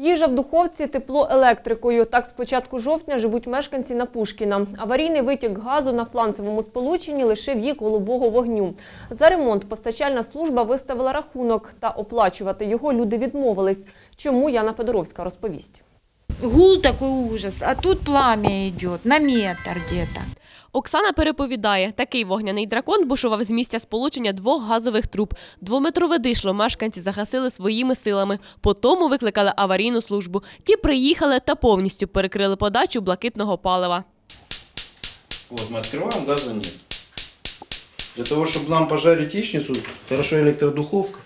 Їжа в духовці, тепло електрикою. Так з початку жовтня живуть мешканці на Пушкіна. Аварійний витік газу на фланцевому сполученні лишив їх голубого вогню. За ремонт постачальна служба виставила рахунок, та оплачувати його люди відмовились. Чому Яна Федоровська розповість. Гул такой ужас, а тут пламя идет на метр где-то. Оксана переповідає, такий вогняний дракон бушував з місця сполучення двох газових труб. Двометрове дишло мешканці загасили своїми силами. Потому викликали аварійну службу. Ті приїхали та повністю перекрили подачу блакитного палива. Вот мы открываем, газа нет. Для того, чтобы нам пожарить яичницу, хорошо электродуховка.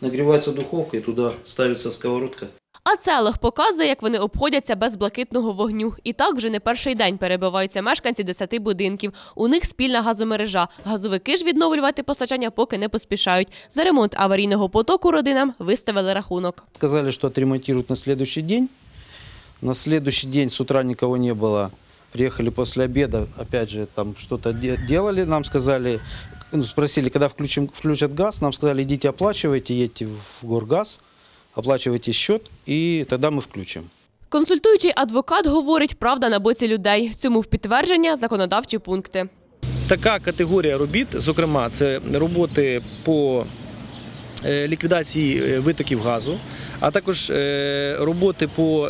Нагревается духовка и туда ставится сковородка. А целих показує, як вони обходяться без блакитного вогню. І так вже не перший день перебиваються мешканці десяти будинків. У них спільна газомережа. Газовики ж відновлювати постачання поки не поспішають. За ремонт аварійного потоку родинам виставили рахунок. Сказали, что отремонтируют на следующий день. На следующий день с утра никого не было. Приехали после обеда, опять же, там что-то де- делали. Нам сказали, ну, спросили, когда включим, включат газ. Нам сказали, идите оплачивайте, едьте в Горгаз, оплачивайте счет, и тогда мы включим. Консультуючий адвокат говорить, правда на боці людей. Цьому в підтвердження законодавчі пункти. Така категорія робіт, зокрема, це роботи по е, ліквідації е, витоків газу, а також е, роботи по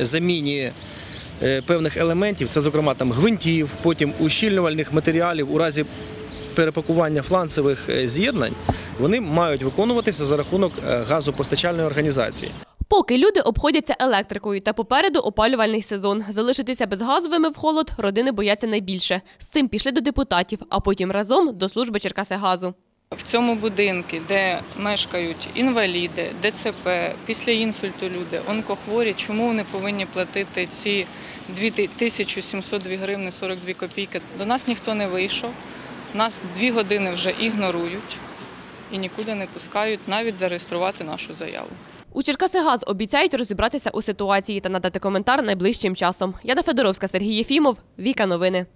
заміні певних елементів, це, зокрема, там гвинтів, потім ущільнювальних матеріалів у разі перепакування фланцевих з'єднань, вони мають виконуватися за рахунок е, газопостачальної організації. Поки люди обходяться електрикою та попереду опалювальний сезон. Залишитися безгазовими в холод родини бояться найбільше. З цим пішли до депутатів, а потім разом до служби Черкасигазу. В цьому будинку, де мешкають інваліди, ДЦП, після інсульту люди, онкохворі, чому вони повинні платити ці 2702 гривни 42 копійки? До нас ніхто не вийшов, нас дві години вже ігнорують і нікуди не пускають навіть зареєструвати нашу заяву. У Черкасигаз обіцяють розібратися у ситуації та надати коментар найближчим часом. Яна Федоровська, Сергій Єфімов, Віка Новини.